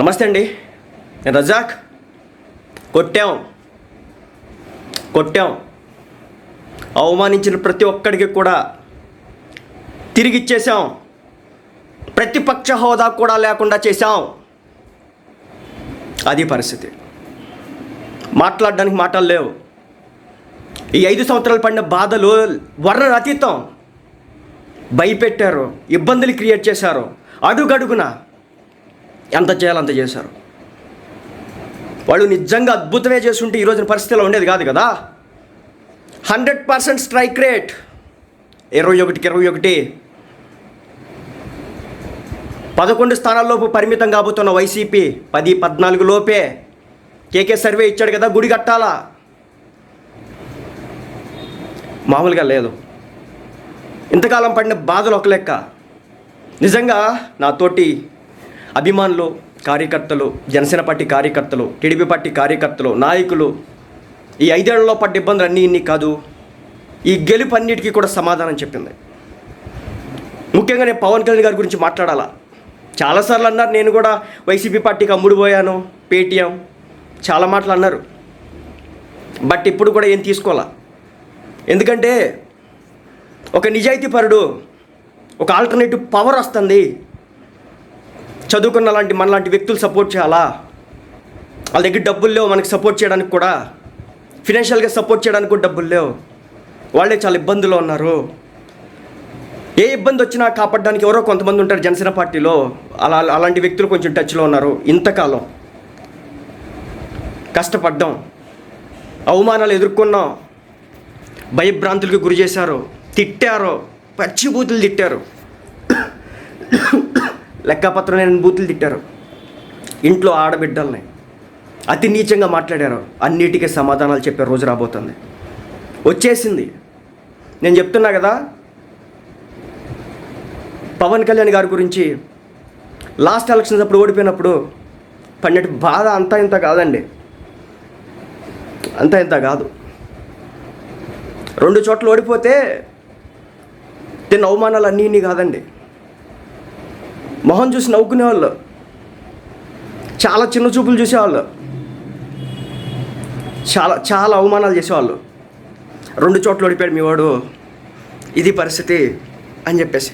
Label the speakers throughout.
Speaker 1: నమస్తే అండి. నేను రజాక్. కొట్టాం. కొట్టాం. అవమానించిన ప్రతి ఒక్కడికి కూడా తిరిగి ఇచ్చేసాం ప్రతిపక్ష హోదా కూడా లేకుండా చేశాం. అది పరిస్థితి. మాట్లాడడానికి మాటలు లేవు. ఈ ఐదు సంవత్సరాలు పడిన బాధలు వర్ణ అతీతం. భయపెట్టారు. ఇబ్బందులు క్రియేట్ చేశారు. అడుగడుగున ఎంత చేయాలంత చేశారు. వాళ్ళు నిజంగా అద్భుతమే చేస్తుంటే ఈ రోజున పరిస్థితిలో ఉండేది కాదు కదా. Hundred percent strike rate. ఇరవై ఒకటికి ఇరవై ఒకటి. పదకొండు స్థానాల్లోపు పరిమితం కాబోతున్న వైసీపీ పది పద్నాలుగు లోపే. కేకే సర్వే ఇచ్చాడు కదా గుడి కట్టాలా? మామూలుగా లేదు. ఇంతకాలం పడిన బాధలు ఒక లెక్క. నిజంగా నాతోటి అభిమానులు కార్యకర్తలు జనసేన పార్టీ కార్యకర్తలు టీడీపీ పార్టీ కార్యకర్తలు నాయకులు ఈ ఐదేళ్ళలో పడ్డ ఇబ్బందులు అన్నీ ఇన్ని కాదు. ఈ గెలుపు అన్నిటికీ కూడా సమాధానం చెప్పింది. ముఖ్యంగా నేను పవన్ కళ్యాణ్ గారి గురించి మాట్లాడాలా? చాలాసార్లు అన్నారు నేను కూడా వైసీపీ పార్టీకి అమ్ముడుపోయాను పేటీఎం. చాలా మాటలు అన్నారు. బట్ ఇప్పుడు కూడా ఏం తీసుకోవాలా? ఎందుకంటే ఒక నిజాయితీపరుడు ఒక ఆల్టర్నేటివ్ పవర్ వస్తుంది. చదువుకున్న లాంటి మనలాంటి వ్యక్తులు సపోర్ట్ చేయాలా? వాళ్ళ దగ్గర డబ్బులు లేవు మనకి సపోర్ట్ చేయడానికి కూడా. ఫినాన్షియల్గా సపోర్ట్ చేయడానికి కూడా డబ్బులు లేవు. వాళ్ళే చాలా ఇబ్బందులు ఉన్నారు. ఏ ఇబ్బంది వచ్చినా కాపాడడానికి ఎవరో కొంతమంది ఉంటారు జనసేన పార్టీలో. అలా అలాంటి వ్యక్తులు కొంచెం టచ్లో ఉన్నారు ఇంతకాలం. కష్టపడ్డాం. అవమానాలు ఎదుర్కొన్నాం. భయభ్రాంతులకు గురి చేశారు. తిట్టారు. పచ్చిబూతులు తిట్టారు. లెక్కపత్రం లేని బూతులు తిట్టారు. ఇంట్లో ఆడబిడ్డల్ని అతి నీచంగా మాట్లాడారు. అన్నిటికీ సమాధానాలు చెప్పే రోజు రాబోతుంది. వచ్చేసింది. నేను చెప్తున్నా కదా పవన్ కళ్యాణ్ గారి గురించి లాస్ట్ ఎలక్షన్స్ అప్పుడు ఓడిపోయినప్పుడు పన్నెండు బాధ అంతా ఇంత కాదండి. అంతా ఇంత కాదు. రెండు చోట్ల ఓడిపోతే తిన్న అవమానాలు అన్నీ ఇన్ని కాదండి. మొహం చూసి నవ్వుకునేవాళ్ళు. చాలా చిన్న చూపులు చూసేవాళ్ళు. చాలా చాలా అవమానాలు చేసేవాళ్ళు. రెండు చోట్ల ఓడిపోయాడు మీ వాడు. ఇది పరిస్థితి అని చెప్పేసి.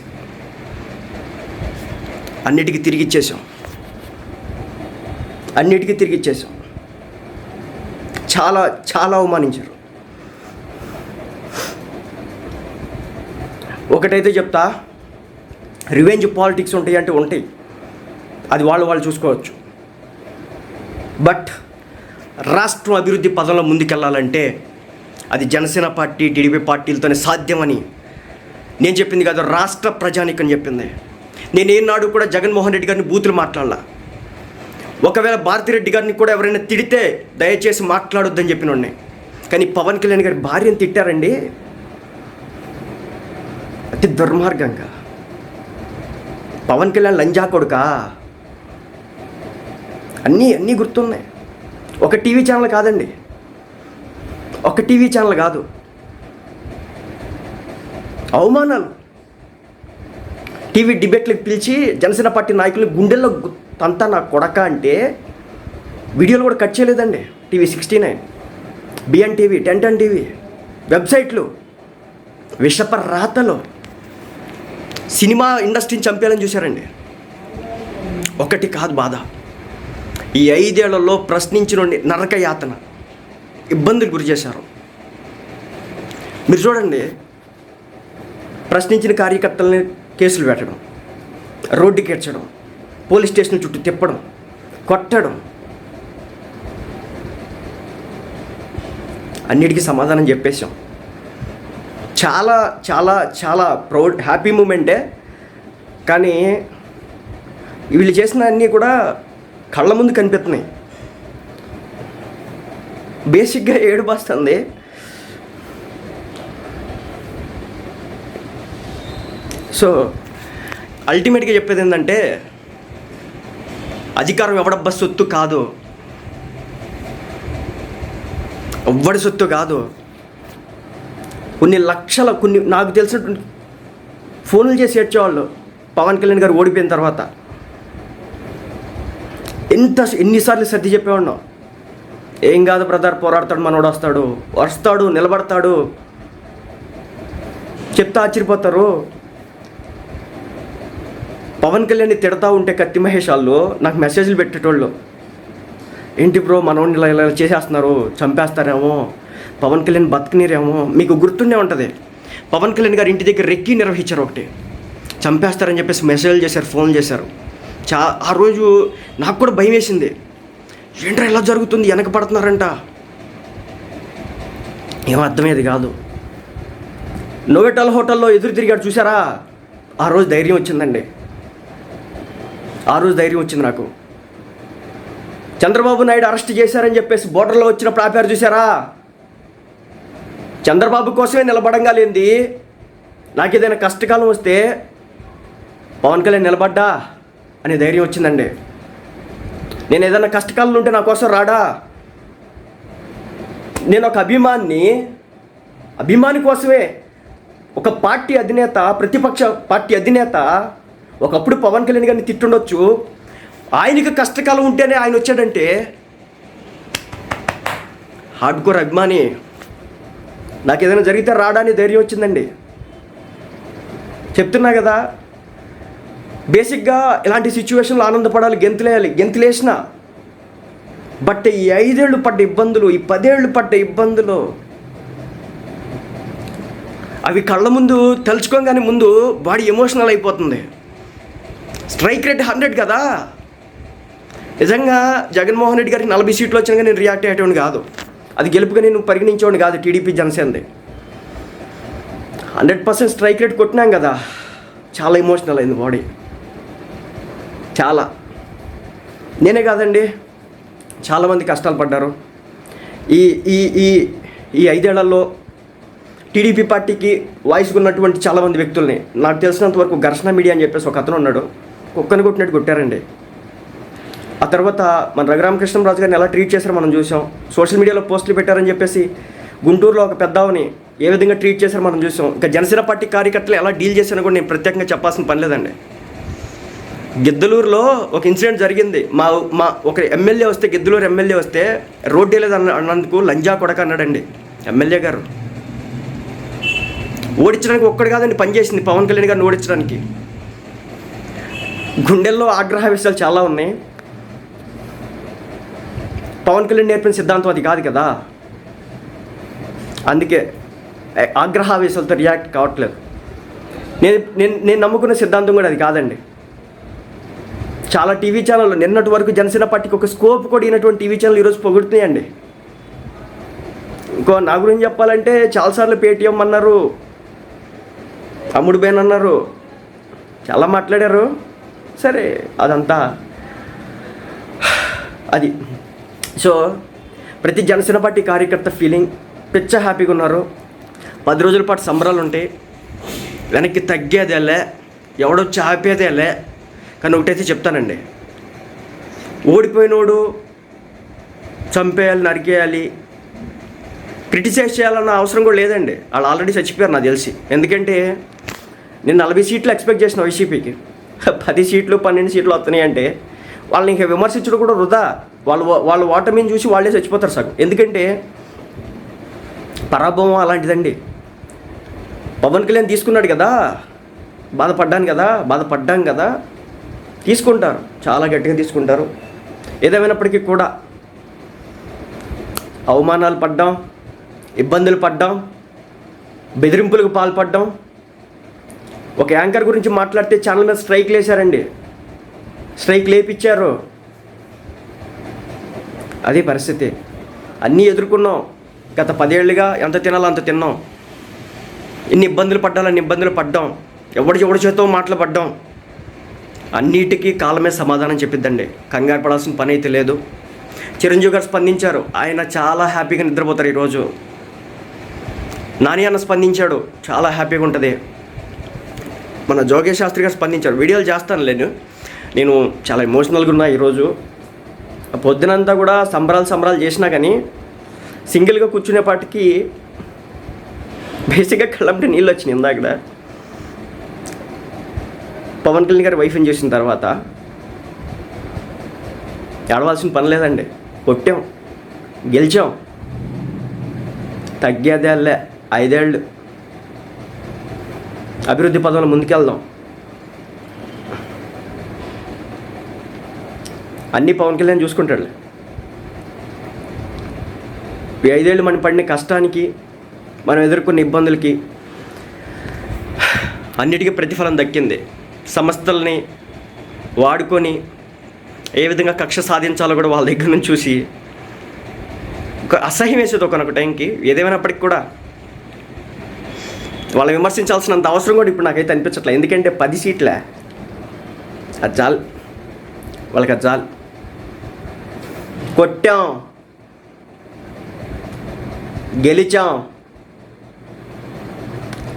Speaker 1: అన్నిటికీ తిరిగి ఇచ్చేసాం. అన్నిటికీ తిరిగి ఇచ్చేసాం. చాలా చాలా అవమానించారు. ఒకటైతే చెప్తా రివెంజ్ పాలిటిక్స్ ఉంటాయి అంటే ఉంటాయి. అది వాళ్ళు వాళ్ళు చూసుకోవచ్చు. బట్ రాష్ట్రం అభివృద్ధి పదంలో ముందుకెళ్ళాలంటే అది జనసేన పార్టీ టీడీపీ పార్టీలతోనే సాధ్యమని నేను చెప్పింది కాదు రాష్ట్ర ప్రజానికం చెప్పింది. నేను ఏనాడు కూడా జగన్మోహన్ రెడ్డి గారిని బూతులు మాట్లాడాల. ఒకవేళ భారతిరెడ్డి గారిని కూడా ఎవరైనా తిడితే దయచేసి మాట్లాడొద్దని చెప్పిన కానీ పవన్ కళ్యాణ్ గారి భార్యను తిట్టారండి? అతి దుర్మార్గంగా. పవన్ కళ్యాణ్ లంజా కొడుకా? అన్నీ అన్నీ గుర్తున్నాయి. ఒక టీవీ ఛానల్ కాదండి. ఒక టీవీ ఛానల్ కాదు. అవమానాలు. టీవీ డిబేట్లకు పిలిచి జనసేన పార్టీ నాయకులు గుండెల్లో తంతా నా కొడక అంటే వీడియోలు కూడా కట్ చేయలేదండి. TV sixty nine BN TV ten ten TV వెబ్సైట్లు విషప రాతలు సినిమా ఇండస్ట్రీని చంపేయాలని చూశారండి. ఒకటి కాదు బాధ. ఈ ఐదేళ్ళలో ప్రశ్నించిన నరక యాతన ఇబ్బందులు గురి చేశారు. మీరు చూడండి ప్రశ్నించిన కార్యకర్తలని కేసులు పెట్టడం రోడ్డుకి ఎచ్చడం పోలీస్ స్టేషన్ చుట్టూ తిప్పడం కొట్టడం. అన్నిటికీ సమాధానం చెప్పేశాం. చాలా చాలా చాలా ప్రౌడ్ హ్యాపీ మూమెంటే కానీ వీళ్ళు చేసిన అన్నీ కూడా కళ్ళ ముందు కనిపిస్తున్నాయి. బేసిక్గా ఏడు వస్తుంది సో అల్టిమేట్గా చెప్పేది ఏంటంటే అధికారం ఎవడబ్బా సొత్తు కాదు. ఎవ్వడి సొత్తు కాదు. కొన్ని లక్షల కొన్ని నాకు తెలిసినటువంటి ఫోన్లు చేసి ఏడ్చేవాళ్ళు. పవన్ కళ్యాణ్ గారు ఓడిపోయిన తర్వాత. ఎంత ఎన్నిసార్లు సర్ది చెప్పేవాడినాం. ఏం కాదు బ్రదర్ పోరాడతాడు మనోడు వస్తాడు. వస్తాడు నిలబడతాడు. చెప్తా ఆశ్చర్యపోతారు. పవన్ కళ్యాణ్ తిడతా ఉంటే కత్తి మహేష్ వాళ్ళు నాకు మెసేజ్లు పెట్టేటోళ్ళు. ఏంటి బ్రో మనోడిని ఇలా ఇలా చేసేస్తున్నారు చంపేస్తారేమో. పవన్ కళ్యాణ్ బతకనీరేమో మీకు గుర్తుండే ఉంటుంది. పవన్ కళ్యాణ్ గారు ఇంటి దగ్గర రెక్కి నిర్వహించారు ఒకటి. చంపేస్తారని చెప్పేసి మెసేజ్ చేశారు ఫోన్ చేశారు. చా ఆ రోజు నాకు కూడా భయం వేసింది. ఏంట్రా ఇలా జరుగుతుంది వెనక పడుతున్నారంట. ఏం అర్థమయ్యేది కాదు. నోవెటల్ హోటల్లో ఎదురు తిరిగాడు చూసారా ఆ రోజు ధైర్యం వచ్చిందండి. ఆ రోజు ధైర్యం వచ్చింది నాకు. చంద్రబాబు నాయుడు అరెస్ట్ చేశారని చెప్పేసి బోర్డర్లో వచ్చినప్పుడు ఆపారు చూసారా చంద్రబాబు కోసమే నిలబడంగా లేనిది నాకు ఏదైనా కష్టకాలం వస్తే పవన్ కళ్యాణ్ నిలబడ్డా అనే ధైర్యం వచ్చిందండి. నేను ఏదైనా కష్టకాలం ఉంటే నా కోసం రాడా? నేను ఒక అభిమాన్ని అభిమాని కోసమే ఒక పార్టీ అధినేత ప్రతిపక్ష పార్టీ అధినేత ఒకప్పుడు పవన్ కళ్యాణ్ గారిని తిట్టుండొచ్చు. ఆయనకి కష్టకాలం ఉంటేనే ఆయన వచ్చాడంటే హార్డ్ కోర్ అభిమాని నాకు ఏదైనా జరిగితే రావడానికి ధైర్యం వచ్చిందండి. చెప్తున్నా కదా బేసిక్గా ఇలాంటి సిచ్యువేషన్లో ఆనందపడాలి గెంతులేయాలి గెంతులేసిన. బట్ ఈ ఐదేళ్ళు పడ్డ ఇబ్బందులు ఈ పదేళ్ళు పడ్డ ఇబ్బందులు అవి కళ్ళ ముందు తలుచుకోగానే ముందు బాడీ ఎమోషనల్ అయిపోతుంది. స్ట్రైక్ రేట్ హండ్రెడ్ కదా? నిజంగా జగన్మోహన్ రెడ్డి గారికి నలభై సీట్లు వచ్చినా నేను రియాక్ట్ అయ్యేటువంటి కాదు. అది గెలుపుగా నేను పరిగణించేవాడిని కాదు టీడీపీ జనసేనది. హండ్రెడ్ పర్సెంట్ స్ట్రైక్ రేట్ కొట్టినాం కదా చాలా ఎమోషనల్ అయింది బాడీ. చాలా. నేనే కాదండి చాలామంది కష్టాలు పడ్డారు. ఈ ఈ ఈ ఈ ఐదేళ్ళలో టీడీపీ పార్టీకి వాయిస్ ఉన్నటువంటి చాలామంది వ్యక్తుల్ని నాకు తెలిసినంత వరకు ఘర్షణ మీడియా అని చెప్పేసి ఒక అతను ఉన్నాడు. కుక్కని కొట్టినట్టు కొట్టారండి. ఆ తర్వాత మన రఘురామకృష్ణరాజు గారిని ఎలా ట్రీట్ చేశారో మనం చూసాం సోషల్ మీడియాలో పోస్టులు పెట్టారని చెప్పేసి గుంటూరులో ఒక పెద్దవని ఏ విధంగా ట్రీట్ చేశారో మనం చూసాం ఇంకా జనసేన పార్టీ కార్యకర్తలు ఎలా డీల్ చేశారో కూడా నేను ప్రత్యేకంగా చెప్పాల్సిన పని లేదండి. గిద్దలూరులో ఒక ఇన్సిడెంట్ జరిగింది. మా మా ఒక ఎమ్మెల్యే వస్తే గిద్దలూరు ఎమ్మెల్యే వస్తే రోడ్డు లేదు అన్నందుకు లంజా కొడక అన్నాడండి ఎమ్మెల్యే గారు. ఓడించడానికి ఒక్కడు కాదండి పనిచేసింది పవన్ కళ్యాణ్ గారిని ఓడించడానికి. గుండెల్లో ఆగ్రహ విషయాలు చాలా ఉన్నాయి. పవన్ కళ్యాణ్ నేర్పిన సిద్ధాంతం అది కాదు కదా. అందుకే ఆగ్రహావేశాలతో రియాక్ట్ కావట్లేదు. నేను నేను నేను నమ్ముకున్న సిద్ధాంతం కూడా అది కాదండి. చాలా టీవీ ఛానళ్ళు నిన్నటి వరకు జనసేన పార్టీకి ఒక స్కోప్ కూడా ఇనటువంటి టీవీ ఛానల్ ఈరోజు పొగుడుతున్నాయండి. ఇంకో నా గురించి చెప్పాలంటే చాలాసార్లు పేటీఎం అన్నారు అమ్ముడు బేన్ అన్నారు చాలా మాట్లాడారు. సరే అదంతా. అది సో ప్రతి జనసేన పార్టీ కార్యకర్త ఫీలింగ్ పిచ్చ హ్యాపీగా ఉన్నారు. పది రోజుల పాటు సంబరాలు ఉంటాయి. వెనక్కి తగ్గేదేలే ఎవడొచ్చి ఆపేదేలే కానీ ఒకటైతే చెప్తానండి. ఓడిపోయినోడు చంపేయాలి నరికేయాలి. క్రిటిసైజ్ చేయాలన్న అవసరం కూడా లేదండి. వాళ్ళు ఆల్రెడీ చచ్చిపోయారు నాకు తెలిసి. ఎందుకంటే నేను నలభై సీట్లు ఎక్స్పెక్ట్ చేసిన వైసీపీకి. పది సీట్లు పన్నెండు సీట్లు వస్తున్నాయి అంటే వాళ్ళని ఇంకా విమర్శించడం కూడా వృధా. వాళ్ళు వాళ్ళ ఓటమిని చూసి వాళ్ళే చచ్చిపోతారు సగం. ఎందుకంటే పరాభవం అలాంటిదండి. పవన్ కళ్యాణ్ తీసుకున్నాడు కదా బాధపడ్డాను కదా బాధపడ్డాం కదా తీసుకుంటారు. చాలా గట్టిగా తీసుకుంటారు. ఏదేమైనప్పటికీ కూడా అవమానాలు పడ్డాం ఇబ్బందులు పడ్డాం బెదిరింపులకు పాల్పడ్డాం. ఒక యాంకర్ గురించి మాట్లాడితే ఛానల్ మీద స్ట్రైక్ లేశారండి. స్ట్రైక్ లేపించారు అదే పరిస్థితి. అన్నీ ఎదుర్కొన్నాం. గత పదేళ్ళుగా ఎంత తినాలో అంత తిన్నాం. ఎన్ని ఇబ్బందులు పడ్డాలని ఇబ్బందులు పడ్డాం. ఎవడి ఎవడి చేతో మాటలు పడ్డాం. అన్నిటికీ కాలమే సమాధానం చెప్పిద్దండి. కంగారు పడాల్సిన పని అయితే లేదు. చిరంజీవి గారు స్పందించారు. ఆయన చాలా హ్యాపీగా నిద్రపోతారు ఈరోజు. నాని అన్న స్పందించాడు. చాలా హ్యాపీగా ఉంటుంది. మన జోగేష్ శాస్త్రి గారు స్పందించాడు వీడియోలు చేస్తాను నేను నేను చాలా ఎమోషనల్గా ఉన్నా ఈరోజు. పొద్దునంతా కూడా సంబరాలు సంబరాలు చేసినా కానీ సింగిల్గా కూర్చునేపాటికి బేసిక్గా కళ్ళంటే నీళ్ళు వచ్చినాయి ఇందాక పవన్ కళ్యాణ్ గారి వైఫ్ని చేసిన తర్వాత ఏడవలసిన పని లేదండి. కొట్టాం. గెలిచాం. తగ్గేదేళ్ళే ఐదేళ్ళు. అభివృద్ధి పదంలో ముందుకెళ్దాం. అన్నీ పవన్ కళ్యాణ్ చూసుకుంటాడు ఈ ఐదేళ్ళు మనం పడిన కష్టానికి మనం ఎదుర్కొన్న ఇబ్బందులకి అన్నిటికీ ప్రతిఫలం దక్కింది. సంస్థల్ని వాడుకొని ఏ విధంగా కక్ష సాధించాలో కూడా వాళ్ళ దగ్గర నుంచి చూసి ఒక అసహ్యం వేసేది ఒకనొక టైంకి ఏదేమైనప్పటికి కూడా వాళ్ళని విమర్శించాల్సినంత అవసరం కూడా ఇప్పుడు నాకైతే అనిపించట్లేదు ఎందుకంటే పది సీట్లే. అది వాళ్ళకి అది కొట్టాం. గెలిచాం.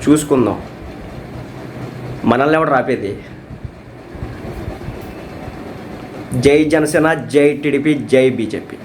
Speaker 1: చూసుకుందాం. మనల్ని ఎవడు రాపేది? జై జనసేన జై టీడీపీ జై బీజేపీ.